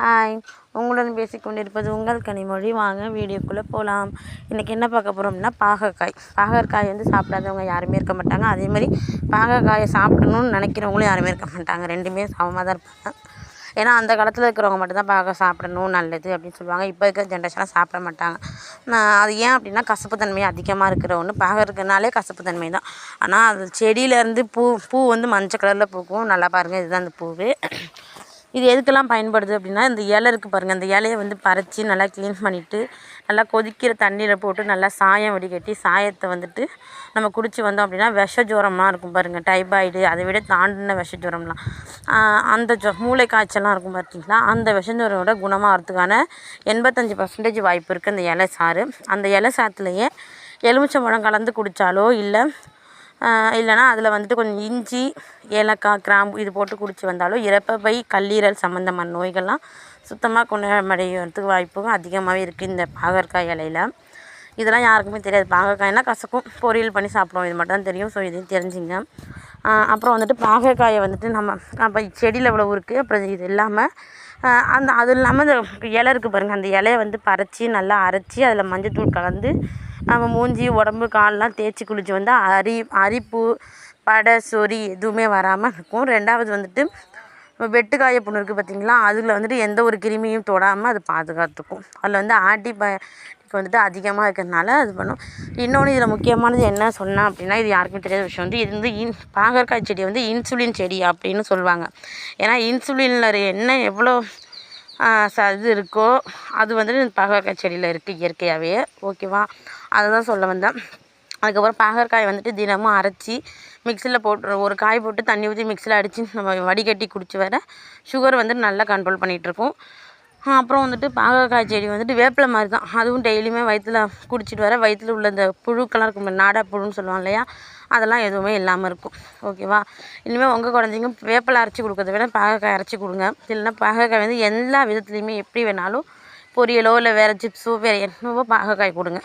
Hi உங்களுடன் பேசிக்கொண்டிருப்பது உங்கள் கனிமொழி. வாங்க வீடியோக்குள்ளே போகலாம் இன்றைக்கி என்ன பார்க்க போகிறோம்னா பாகற்காய். பாகற்காய் வந்து சாப்பிடாதவங்க யாருமே இருக்க மாட்டாங்க. அதே மாதிரி பாகற்காயை சாப்பிடணும்னு நினைக்கிறவங்களும் யாருமே இருக்க மாட்டாங்க. ரெண்டுமே சமமாக தான் இருப்பாங்க. ஏன்னா அந்த காலத்தில் இருக்கிறவங்க மட்டும்தான் பாக சாப்பிடணும் நல்லது அப்படின்னு சொல்லுவாங்க. இப்போ இருக்கிற ஜென்ரேஷனாக சாப்பிட மாட்டாங்க. அது ஏன் அப்படின்னா கசப்பு தன்மை அதிகமாக இருக்கிற ஒன்று பாகற்கனாலே கசப்பு தன்மை தான். ஆனால் அது செடியிலேருந்து பூ பூ வந்து மஞ்சள் கலரில் பூக்கும். நல்லா பாருங்கள் இதுதான் அந்த பூவு. இது எதுக்கெல்லாம் பயன்படுது அப்படின்னா இந்த இலை இருக்குது பாருங்கள் அந்த இலைய வந்து பறித்து நல்லா க்ளீன் பண்ணிவிட்டு நல்லா கொதிக்கிற தண்ணியில் போட்டு நல்லா சாயம் வடிகட்டி சாயத்தை வந்துட்டு நம்ம குடித்து வந்தோம் அப்படின்னா விஷ ஜோரம்லாம் இருக்கும் பாருங்கள் டைபாய்டு அதை விட தாண்டின விஷ ஜோரம்லாம் அந்த ஜொ மூளை காய்ச்சல்லாம் இருக்கும் பார்த்தீங்களா அந்த விஷ குணமாகறதுக்கான எண்பத்தஞ்சு பர்சன்டேஜ் வாய்ப்பு இருக்குது அந்த இலை சாறு. அந்த இலை சாத்துலேயே எலுமிச்சம்பழம் கலந்து குடித்தாலோ இல்லை இல்லைனா அதில் வந்துட்டு கொஞ்சம் இஞ்சி ஏலக்காய் கிராம்பு இது போட்டு குடித்து வந்தாலும் இறப்பை கல்லீரல் சம்மந்தமான நோய்கள்லாம் சுத்தமாக குணமடைகிறதுக்கு வாய்ப்பும் அதிகமாகவே இருக்குது இந்த பாகற்காய் இலையில. இதெல்லாம் யாருக்குமே தெரியாது. பாகற்காய்னா கசக்கும். பொரியல் பண்ணி சாப்பிடுவோம். இது மட்டும் தான் தெரியும். ஸோ இதையும் தெரிஞ்சுங்க. அப்புறம் வந்துட்டு பாகற்காயை வந்துட்டு நம்ம அப்போ செடியில் இவ்வளோ இருக்குது அப்புறம் இது இல்லாமல் அந்த அது இல்லாமல் இந்த இலை இருக்குது பாருங்கள் அந்த இலையை வந்து பறித்து நல்லா அரைச்சி அதில் மஞ்சள் தூள் கலந்து நம்ம மூஞ்சி உடம்பு கால்லாம் தேய்ச்சி குளித்து வந்தால் அரி அரிப்பு படை சொறி எதுவுமே வராமல் இருக்கும். ரெண்டாவது வந்துட்டு வெட்டுக்காய புண்ணு இருக்குது பார்த்திங்களா அதில் வந்துட்டு எந்த ஒரு கிருமியும் தொடாமல் அது பாதுகாத்துக்கும். அதில் வந்து ஆன்டிபயோட்டிக் வந்துட்டு அதிகமாக இருக்கிறதுனால அது பண்ணும். இன்னொன்று இதில் முக்கியமானது என்ன சொன்னால் அப்படின்னா இது யாருக்குமே தெரியாத விஷயம். வந்து இது வந்து இன் பாகற்காய் செடி வந்து இன்சுலின் செடி அப்படின்னு சொல்லுவாங்க. ஏன்னா இன்சுலினில் என்ன எவ்வளோ இது இருக்கோ. அது வந்துட்டு பாகற்காய் செடியில் இருக்குது இயற்கையாகவே ஓகேவா? அதை தான் சொல்ல வந்தேன். அதுக்கப்புறம் பாகற்காய் வந்துட்டு தினமும் அரைச்சி மிக்சியில் போட்டு ஒரு காய் போட்டு தண்ணி ஊற்றி மிக்சியில் அடித்து நம்ம வடிகட்டி குடிச்சு வர சுகர் வந்துட்டு நல்லா கண்ட்ரோல் பண்ணிகிட்ருக்கோம் அப்புறம் வந்துட்டு பாகற்காய் செடி வந்துட்டு வேப்பிலை மாதிரி தான். அதுவும் டெய்லியுமே வயிற்றுல குடிச்சிட்டு வர வயிற்றுல உள்ள இந்த புழுக்கெல்லாம் இருக்கும் நாடா புழுன்னு சொல்லுவாங்க இல்லையா? அதெல்லாம் எதுவுமே இல்லாமல் இருக்கும். ஓகேவா இனிமேல் உங்கள் குழந்தைங்க வேப்பிலை அரைச்சி கொடுக்கறத விட பாகற்காய் அரைச்சி கொடுங்க. இல்லைன்னா பாகற்காய் வந்து எல்லா விதத்துலேயுமே எப்படி வேணாலும் பொரியலோ இல்லை வேறு சிப்ஸோ வேறு என்னவோ பாகற்காய் கொடுங்க.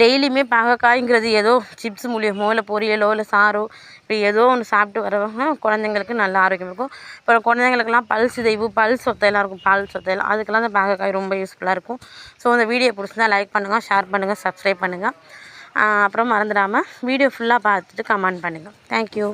டெய்லியுமே பாகக்காய்ங்கிறது ஏதோ சிப்ஸ் மூலியமோ இல்லை பொரியலோ இல்லை சாரோ இப்படி ஏதோ ஒன்று சாப்பிட்டு வரவங்க குழந்தைங்களுக்கு நல்ல ஆரோக்கியம் இருக்கும். அப்புறம் குழந்தைங்களுக்குலாம் பல் சிதைவு பல் சொத்தையெல்லாம் இருக்கும். பால் சொத்தையெல்லாம் அதுக்கெல்லாம் அந்த பாகற்காய் ரொம்ப யூஸ்ஃபுல்லாக இருக்கும். ஸோ அந்த வீடியோ பிடிச்சிருந்தா லைக் பண்ணுங்கள் ஷேர் பண்ணுங்கள் சப்ஸ்கிரைப் பண்ணுங்கள் அப்புறம் மறந்துடாமல் வீடியோ ஃபுல்லாக பார்த்துட்டு கமெண்ட் பண்ணுங்கள் தேங்க்யூ